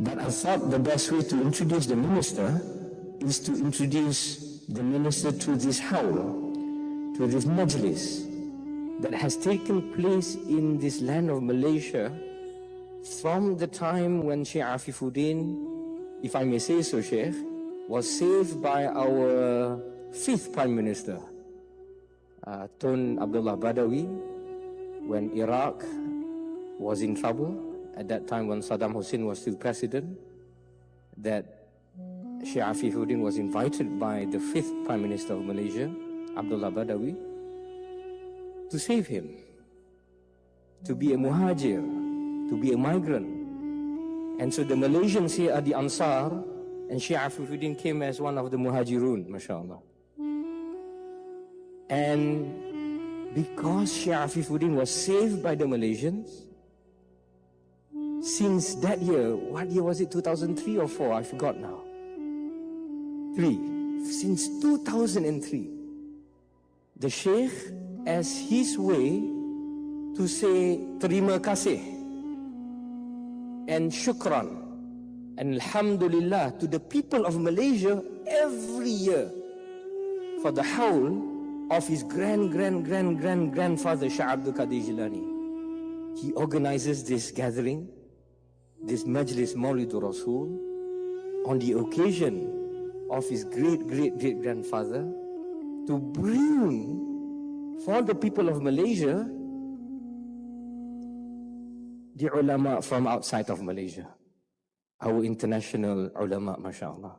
But I thought the best way to introduce the minister is to introduce the minister to this howl, to this majlis that has taken place in this land of Malaysia from the time when Sheikh Afifuddin, if I may say so, Sheikh, was saved by our fifth prime minister, uh, Tun Abdullah Badawi, when Iraq was in trouble at that time when Saddam Hussein was still president, that Sheikh Afifuddin was invited by the fifth Prime Minister of Malaysia, Abdullah Badawi, to save him, to be a muhajir, to be a migrant. And so the Malaysians here are the Ansar, and Sheikh Afifuddin came as one of the muhajirun, mashallah. And because Sheikh Afifuddin was saved by the Malaysians, since that year, what year was it, 2003 or 4? I forgot now. Three. Since 2003, the Sheikh, as his way to say terima kasih and shukran and alhamdulillah to the people of Malaysia every year for the howl of his grand, grand, grand, grand, grandfather, Shah Abdul Qadir Jilani. He organizes this gathering this Majlis Maulidur Rasul on the occasion of his great great great grandfather to bring for the people of Malaysia the ulama from outside of Malaysia, our international ulama, mashallah.